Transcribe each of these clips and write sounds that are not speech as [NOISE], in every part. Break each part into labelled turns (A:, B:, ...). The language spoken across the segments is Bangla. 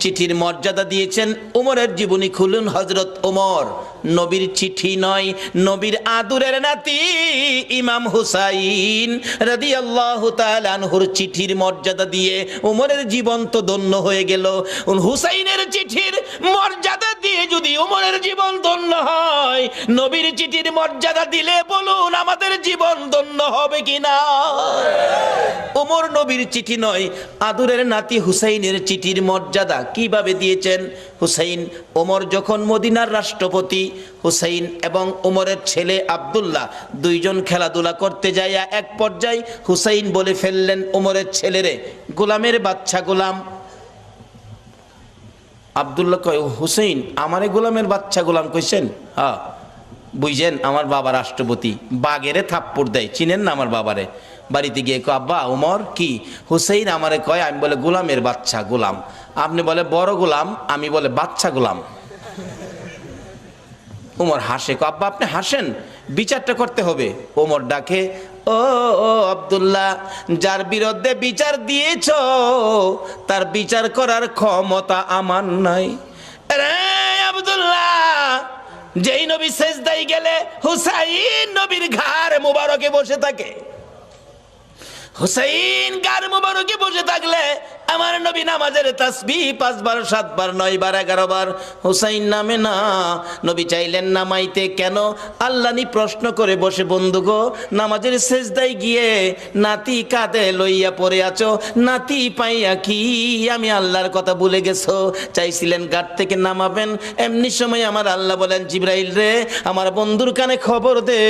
A: চিঠির মর্যাদা দিয়েছেন উমরের জীবনী খুলুন হজরত উমর। নবীর চিঠি নয়, নবীর আদুরের নাতি ইমাম হুসাইন রাদি আল্লাহ আনহুর চিঠির মর্যাদা দিয়ে উমরের জীবন তো ধন্য হয়ে গেল। হুসাইনের চিঠির মর্যাদা যদি উমরের জীবন ধন্য হয়, নবীর চিঠির মর্যাদা দিলে বলুন আমাদের জীবন ধন্য হবে কিনা? ওমর নবীর চিঠি নয়, আদুরের নাতি হুসাইনের চিঠির মর্যাদা কীভাবে দিয়েছেন? হুসাইন ওমর যখন মদিনার রাষ্ট্রপতি, হুসাইন এবং ওমরের ছেলে আব্দুল্লাহ দুইজন খেলাধুলা করতে যাইয়া এক পর্যায়ে হুসাইন বলে ফেললেন ওমরের ছেলেরে, গোলামের বাচ্চা গোলাম। আব্দুল্লাহ কয় হুসাইন, আমারে গোলামের বাচ্চা গোলাম কইছেন? হ্যাঁ বুঝছেন আমার বাবা রাষ্ট্রপতি, বাগেরে থাপ্পড় দেয়, চিনেন না আমার বাবারে? বাড়িতে গিয়ে কয়, আব্বা, উমর, কি? হুসেইন আমারে কয়, আমি বলে, গোলামের বাচ্চা গোলাম। আপনি বলে, বড় গোলাম, আমি বলে, বাচ্চা গোলাম। উমর হাসে, কয়, আব্বা, আপনি হাসেন, বিচারটা করতে হবে। ওমর ডাকে ও আব্দুল্লাহ, যার বিরুদ্ধে বিচার দিয়েছ, তার বিচার করার ক্ষমতা আমার নাই। আব্দুল্লাহ, যেই নবী সেজদাই গেলে হুসাইন নবীর ঘাড় মুবারকে বসে থাকে। হুসাইন গার মুবারকে বসে থাকলে আমার নবী নামাজের তাসবি পাঁচবার, সাতবার, নয়বার এগারো বার হুসাইন নামে না। নবী চাইলেন নামাইতে। কেন? আল্লাহনি প্রশ্ন করে বসে, বন্ধু গো, নামাজের শেষদাই গিয়ে নাতি কাঁদে লইয়া পড়ে আছো। নাতি পাইয়া কি? আমি আল্লাহর কথা ভুলে গেছো। চাইছিলেন গাট থেকে নামাবেন। এমনি সময় আমার আল্লাহ বলেন, জিব্রাইল রে, আমার বন্ধুর কানে খবর দে।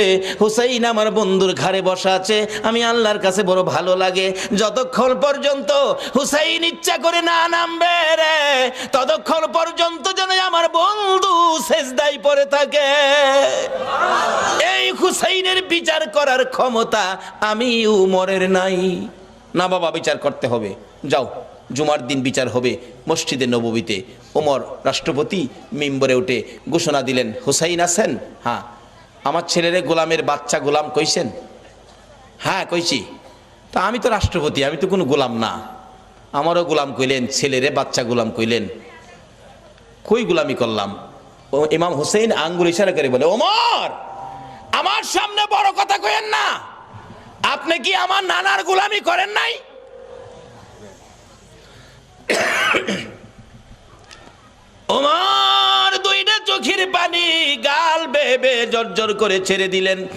A: হুসাইন আমার বন্ধুর ঘাড়ে বসা আছে। আমি আল্লাহর কাছে বড় ভালো লাগে। যতক্ষণ পর্যন্ত হুসাইন ইচ্ছা করে না নামবে রে। ততক্ষণ পর্যন্ত যেন আমার বন্ধু শেষদাই পরে থাকে। এই হুসাইনের বিচার করার ক্ষমতা আমি উমরের নাই। না বাবা, বিচার করতে হবে। যাও, জুমার দিন বিচার হবে মসজিদে নববীতে। ওমর রাষ্ট্রপতি, মিম্বরে উঠে ঘোষণা দিলেন, হুসাইন আছেন? হ্যাঁ। আমার ছেলেরে গোলামের বাচ্চা গোলাম কইছেন? হ্যাঁ কইছি। তা আমি তো রাষ্ট্রপতি, আমি তো কোনো গোলাম না। আমারও গোলাম কইলেন, ছেলেরে বাচ্চা গোলাম কইলেন। কই গোলামি করলাম? ও ইমাম হোসেন আঙ্গুল ইশারা করে বলে, ওমর, আমার সামনে বড় কথা কইেন না। আপনি কি আমার নানার গোলামি করেন নাই? [COUGHS] ওমর দুইটা চোখের পানি গাল বেবে জর্জর করে ছেড়ে দিলেন।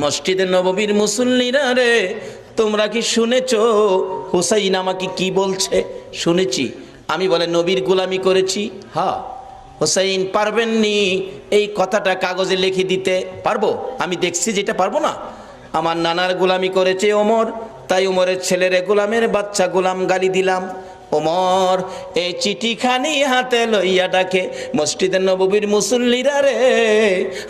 A: মসজিদে নববীর মুসল্লিরা রে তোমরা কি শুনেছ? হুসাইন আমাকে কি বলছে? শুনেছি। আমি বলে, নবীর গোলামি করেছি। হা, হুসাইন পারবেননি এই কথাটা কাগজে লিখে দিতে? পারব? আমি দেখছি যেটা পারব না। আমার নানার গোলামি করেছে ওমর, তাই ওমরের ছেলেরে গোলামের বাচ্চা গোলাম গালি দিলাম। ওমর এই চিঠিখানি হাতে লইয়া ডাকে মসজিদের নববীর মুসল্লিরা রে,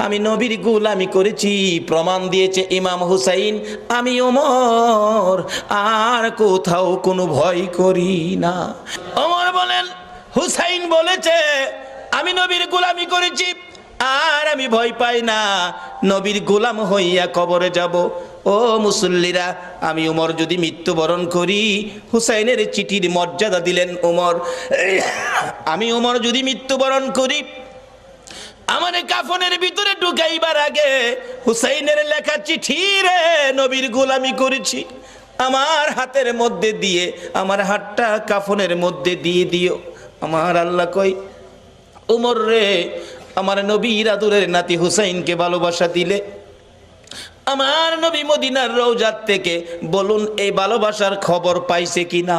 A: আমি নবীর গুলামি করেছি, প্রমাণ দিয়েছে ইমাম হুসাইন, আমি ওমর, আর কোথাও কোনো ভয় করি না। ওমর বলেন, হুসাইন বলেছে, আমি নবীর গোলামি করেছি, আর আমি ভয় পাই না, নবীর গোলাম হইয়া কবরে যাব। ও মুসল্লিরা, আমি উমর যদি মৃত্যুবরণ করি, হুসাইনের চিঠির মর্যাদা দিলেন উমর। আমি উমর যদি মৃত্যুবরণ করি, আমার কাফনের ভিতরে ঢুকাইবার আগে হুসাইনের লেখা চিঠি রে নবীর গোলামি করেছি। আমার হাতের মধ্যে দিয়ে, আমার হাতটা কাফনের মধ্যে দিয়ে দিও। আমার আল্লাহ কই উমর রে, আমার নবীর আদুরের নাতি হুসাইনকে ভালোবাসা দিলে আমার নবী মদিনার রৌজাত থেকে বলুন এই ভালোবাসার খবর পাইছে কিনা?